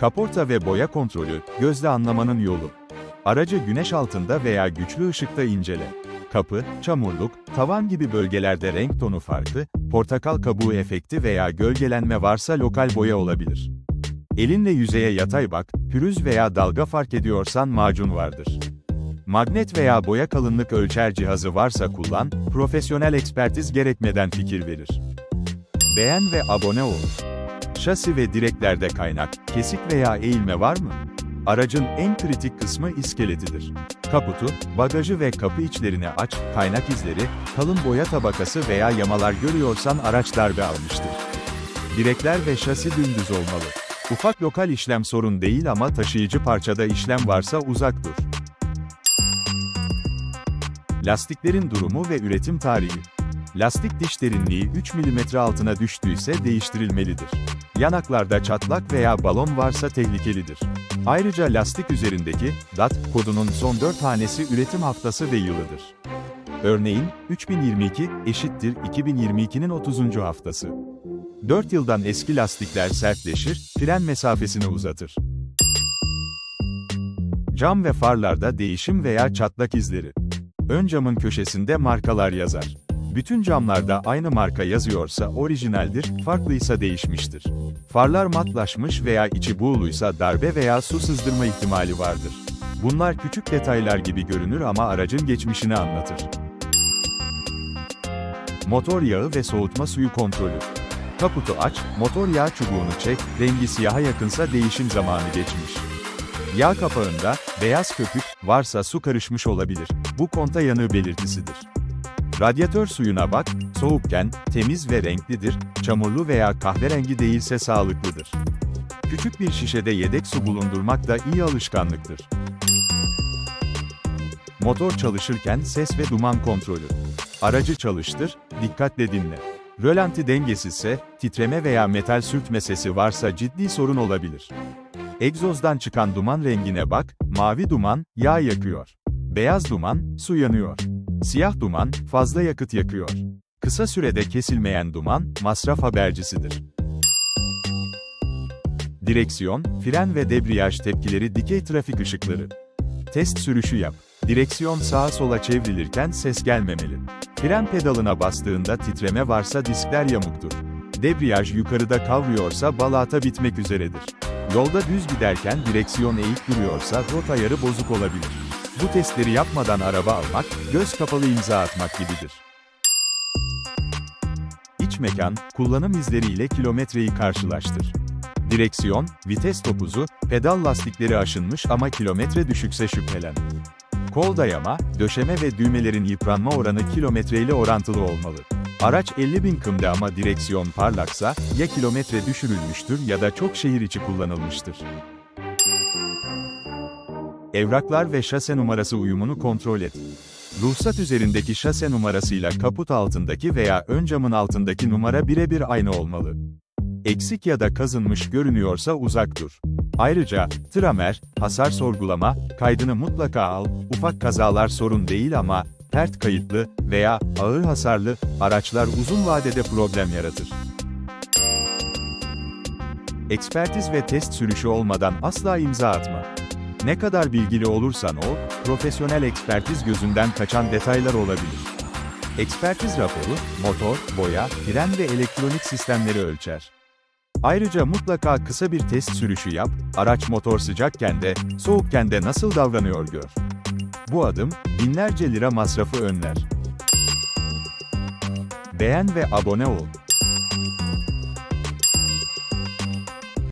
Kaporta ve boya kontrolü, gözle anlamanın yolu. Aracı güneş altında veya güçlü ışıkta incele. Kapı, çamurluk, tavan gibi bölgelerde renk tonu farkı, portakal kabuğu efekti veya gölgelenme varsa lokal boya olabilir. Elinle yüzeye yatay bak, pürüz veya dalga fark ediyorsan macun vardır. Magnet veya boya kalınlık ölçer cihazı varsa kullan, profesyonel ekspertiz gerekmeden fikir verir. Beğen ve abone ol. Şasi ve direklerde kaynak, kesik veya eğilme var mı? Aracın en kritik kısmı iskeletidir. Kaputu, bagajı ve kapı içlerini aç, kaynak izleri, kalın boya tabakası veya yamalar görüyorsan araç darbe almıştır. Direkler ve şasi dümdüz olmalı. Ufak lokal işlem sorun değil ama taşıyıcı parçada işlem varsa uzak dur. Lastiklerin durumu ve üretim tarihi. Lastik diş derinliği 3 mm altına düştüyse değiştirilmelidir. Yanaklarda çatlak veya balon varsa tehlikelidir. Ayrıca lastik üzerindeki DAT kodunun son 4 hanesi üretim haftası ve yılıdır. Örneğin 3022 eşittir 2022'nin 30. haftası. 4 yıldan eski lastikler sertleşir, fren mesafesini uzatır. Cam ve farlarda değişim veya çatlak izleri. Ön camın köşesinde markalar yazar. Bütün camlarda aynı marka yazıyorsa orijinaldir, farklıysa değişmiştir. Farlar matlaşmış veya içi buğuluysa darbe veya su sızdırma ihtimali vardır. Bunlar küçük detaylar gibi görünür ama aracın geçmişini anlatır. Motor yağı ve soğutma suyu kontrolü. Kaputu aç, motor yağ çubuğunu çek, rengi siyaha yakınsa değişim zamanı geçmiş. Yağ kapağında, beyaz köpük, varsa su karışmış olabilir. Bu konta yanığı belirtisidir. Radyatör suyuna bak, soğukken, temiz ve renklidir, çamurlu veya kahverengi değilse sağlıklıdır. Küçük bir şişede yedek su bulundurmak da iyi alışkanlıktır. Motor çalışırken ses ve duman kontrolü. Aracı çalıştır, dikkatle dinle. Rölanti dengesizse, titreme veya metal sürtme sesi varsa ciddi sorun olabilir. Egzozdan çıkan duman rengine bak, mavi duman, yağ yakıyor. Beyaz duman, su yanıyor. Siyah duman, fazla yakıt yakıyor. Kısa sürede kesilmeyen duman, masraf habercisidir. Direksiyon, fren ve debriyaj tepkileri dikey trafik ışıkları. Test sürüşü yap. Direksiyon sağa sola çevrilirken ses gelmemeli. Fren pedalına bastığında titreme varsa diskler yamuktur. Debriyaj yukarıda kavruyorsa balata bitmek üzeredir. Yolda düz giderken direksiyon eğik duruyorsa rot ayarı bozuk olabilir. Bu testleri yapmadan araba almak, göz kapalı imza atmak gibidir. İç mekan, kullanım izleriyle kilometreyi karşılaştır. Direksiyon, vites topuzu, pedal lastikleri aşınmış ama kilometre düşükse şüphelen. Kol dayama, döşeme ve düğmelerin yıpranma oranı kilometreyle orantılı olmalı. Araç 50 bin kımda ama direksiyon parlaksa, ya kilometre düşürülmüştür ya da çok şehir içi kullanılmıştır. Evraklar ve şase numarası uyumunu kontrol et. Ruhsat üzerindeki şase numarasıyla kaput altındaki veya ön camın altındaki numara birebir aynı olmalı. Eksik ya da kazınmış görünüyorsa uzak dur. Ayrıca, tramer, hasar sorgulama, kaydını mutlaka al, ufak kazalar sorun değil ama, pert kayıtlı veya ağır hasarlı araçlar uzun vadede problem yaratır. Ekspertiz ve test sürüşü olmadan asla imza atma. Ne kadar bilgili olursan ol, profesyonel ekspertiz gözünden kaçan detaylar olabilir. Ekspertiz raporu, motor, boya, fren ve elektronik sistemleri ölçer. Ayrıca mutlaka kısa bir test sürüşü yap, araç motor sıcakken de, soğukken de nasıl davranıyor gör. Bu adım, binlerce lira masrafı önler. Beğen ve abone ol.